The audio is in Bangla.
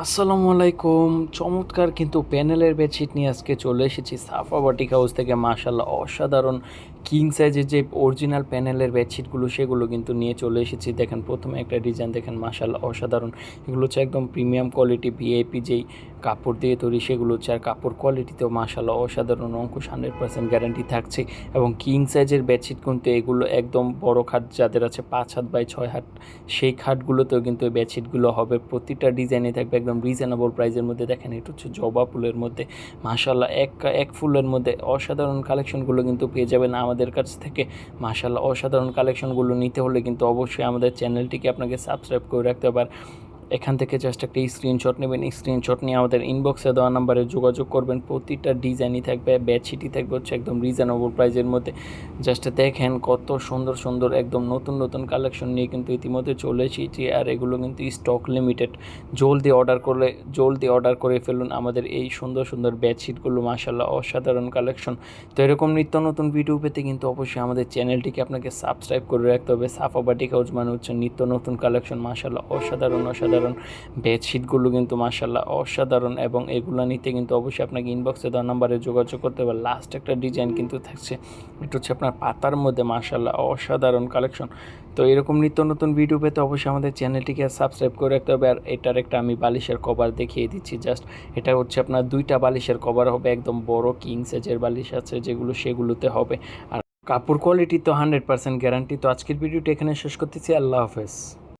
আসসালামু আলাইকুম। চমৎকার কিন্তু প্যানেলের বেডশিট নিয়ে আজকে চলে এসেছি সাফা বাটিক হাউস থেকে। মাশাল্লাহ অসাধারণ কিং সাইজের যে অরিজিনাল প্যানেলের বেডশিটগুলো, সেগুলো কিন্তু নিয়ে চলে এসেছি। দেখেন, প্রথমে একটা ডিজাইন দেখেন মাশাল্লাহ অসাধারণ। এগুলো হচ্ছে একদম প্রিমিয়াম কোয়ালিটি ভিআইপি যেই কাপড় দিয়ে তৈরি সেগুলো হচ্ছে, আর কাপড় কোয়ালিটিতেও মাশাল্লাহ অসাধারণ অঙ্কুশ হান্ড্রেড পার্সেন্ট গ্যারান্টি থাকছে। এবং কিং সাইজের বেডশিট কিন্তু এগুলো একদম বড় খাট, যাদের আছে পাঁচ হাত বাই ছয় হাত, সেই খাটগুলোতেও কিন্তু এই বেডশিটগুলো হবে। প্রতিটা ডিজাইনে থাকবে একদম রিজনেবল প্রাইসের মধ্যে। দেখেন, এটা হচ্ছে জবা ফুলের মধ্যে। মাশাল্লাহ এক এক ফুলের মধ্যে অসাধারণ কালেকশনগুলো কিন্তু পেয়ে যাবেন আমাদের কাছ থেকে। মাশাল্লাহ অসাধারণ কালেকশনগুলো নিতে হলে কিন্তু অবশ্যই আমাদের চ্যানেলটিকে আপনাকে সাবস্ক্রাইব করে রাখতে হবে। এখান থেকে জাস্ট একটা স্ক্রিনশট নেবেন। স্ক্রিনশট নিয়ে আমাদের ইনবক্সে দেওয়া নাম্বারে যোগাযোগ করবেন। প্রতিটা ডিজাইনই থাকবে বেডশিটই থাকবে, হচ্ছে একদম রিজনেবল প্রাইজের মধ্যে। জাস্ট দেখেন কত সুন্দর সুন্দর, একদম নতুন নতুন কালেকশন নিয়ে কিন্তু ইতিমধ্যে চলে এসেছি। আর এগুলো কিন্তু স্টক লিমিটেড জলদি অর্ডার করলে, জলদি অর্ডার করে ফেলুন আমাদের এই সুন্দর সুন্দর বেডশিটগুলো মাসাল্লাহ অসাধারণ কালেকশন তো এরকম নিত্য নতুন ভিডিও পেতে কিন্তু অবশ্যই আমাদের চ্যানেলটিকে আপনাকে সাবস্ক্রাইব করে রাখতে হবে। সাফা বাটিক হাউস মানে হচ্ছে নিত্য নতুন কালেকশন মাসাল্লাহ অসাধারণ অসাধারণ। বেডশিটগুলো কিন্তু মাসাল্লাহ অসাধারণ এবং এগুলো নিতে কিন্তু অবশ্যই আপনাকে ইনবক্সে দেওয়া নাম্বারে যোগাযোগ করতে হবে। লাস্ট একটা ডিজাইন কিন্তু থাকছে। এটা হচ্ছে আপনার পাতার মধ্যে মাসাল্লাহ অসাধারণ কালেকশন তো এরকম নিত্য নতুন ভিডিও পেতে অবশ্যই আমাদের চ্যানেলটিকে সাবস্ক্রাইব করে রাখতে হবে। আর এটার একটা আমি বালিশের কভার দেখিয়ে দিচ্ছি। জাস্ট এটা হচ্ছে আপনার দুইটা বালিশের কভার হবে। একদম বড় কিং সাইজের বালিশ আছে যেগুলো সেগুলোতে হবে। আর কাপড় কোয়ালিটি তো হান্ড্রেড পার্সেন্ট গ্যারান্টি তো আজকের ভিডিওটা এখানে শেষ করতেছি। আল্লাহ হাফেজ।